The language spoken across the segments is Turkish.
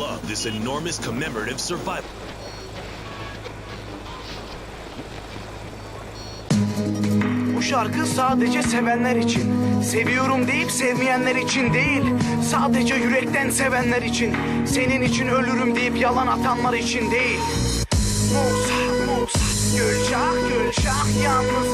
love this enormous commemorative survival. Bu şarkı sadece sevenler için. Seviyorum deyip sevmeyenler için değil. Sadece yürekten sevenler için. Senin için ölürüm deyip yalan atanlar için değil. Musa, Musa, Gülşah, Gülşah, yalnızım,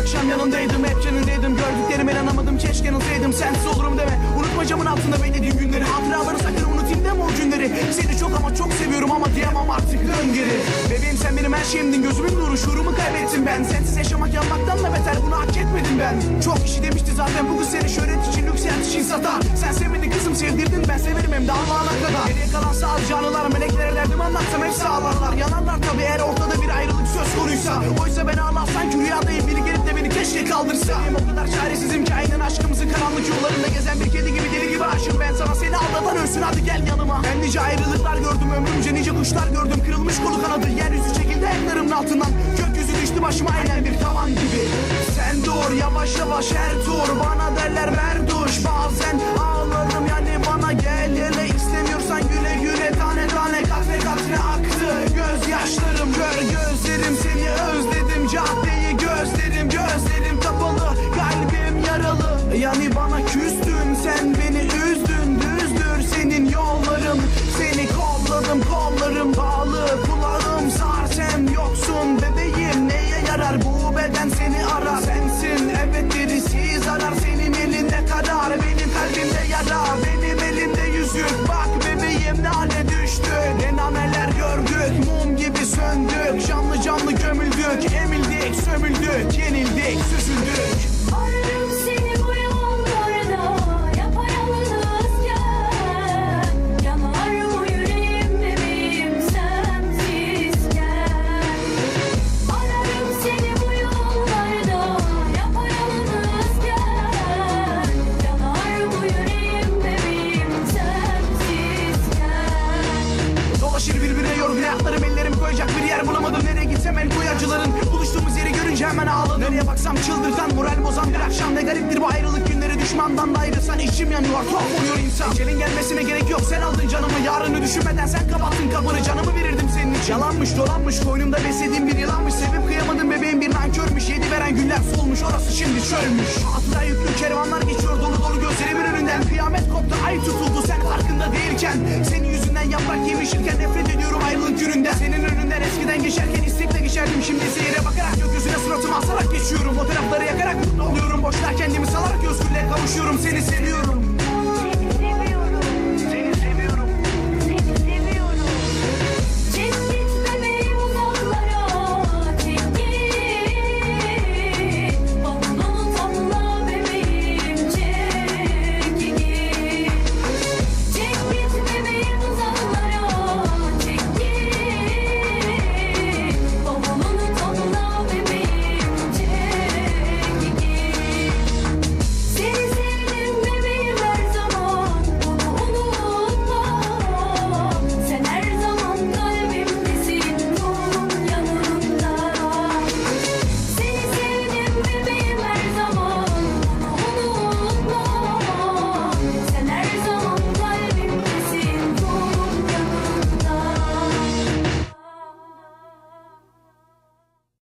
akşam yanındaydım hep canındaydım. Gördüklerime inanamadım keşke yanılsaydım sensiz olurum deme. Unutma camın altında beklediğim günleri. Hatıraları sakın unutayım deme o günleri. Seni çok ama çok seviyorum ama diyemem artık dön geri. Bebeğim sen benim her şeyimdin. Gözümün nuru şuurumu kaybettim ben. Sensiz yaşamak yanmaktan da beter bunu hak etmedim ben. Çok kişi demişti zaten bu kız seni şöhret için lüks hayat için satar. Sen sevmedin kızım sevdirdin ben severim hem de Allah'ına kadar. Geriye kalan sağ canlılar meleklere derdim anlatsam hepsi ağlarlar Yanarlar tabi eğer ortada bir ayrılık söz konuysa. Oysa ben keşke kaldırsa o kadar çaresizim ki aynen aşkımızın karanlık yollarında gezen bir kedi gibi deli gibi aşığım. Ben sana seni aldatan ölsün hadi gel yanıma. Ben nice ayrılıklar gördüm ömrümce nice kuşlar gördüm. Kırılmış kolu kanadı yeryüzü çekildi ayaklarımın altından. Gökyüzü düştü başıma aynen bir tavan gibi. Sen dur yavaş yavaş her tur Bana kollarım bağlı kulağım sar sen yoksun. Bebeğim neye yarar bu? Beden seni arar Sensin. Evet birisi zarar senin elinde karar benim kalbimde yara benim elimde yüzük. Bak bebeğim ne hale düştü. Ne nameler gördük mum gibi söndük. Canlı canlı gömüldük emildik sömüldük yenildik süzüldük. Ararım hemen ağladım Nereye baksam çıldırtan moral bozan bir akşam. Ne gariptir bu ayrılık günleri düşmandan da ayrılsan içim yanıyor tuhaf oluyor insan. Ecelin gelmesine gerek yok sen aldın canımı Yarını düşünmeden sen kapattın kapını. Canımı verirdim senin için. Yalanmış dolanmış koynumda beslediğim bir yılanmış. Sevip kıyamadım bebeğim bir nankörmüş. Yedi veren günler solmuş orası şimdi çölmüş. Hatıra yüklü kervanlar geçiyor dolu dolu gözlerimin önünden. Kıyamet koptu ay tutuldu sen farkında değilken. Senin yüzünden yaprak yemişirken nefret gününden Senin önünden eskiden geçerken istekle geçerdim. Şimdi seyire bakarak gökyüzüne suratımı asarak geçiyorum. Fotoğrafları yakarak mutlu oluyorum. Boşlar kendimi salarak özgürlüğe kavuşuyorum. Seni seviyorum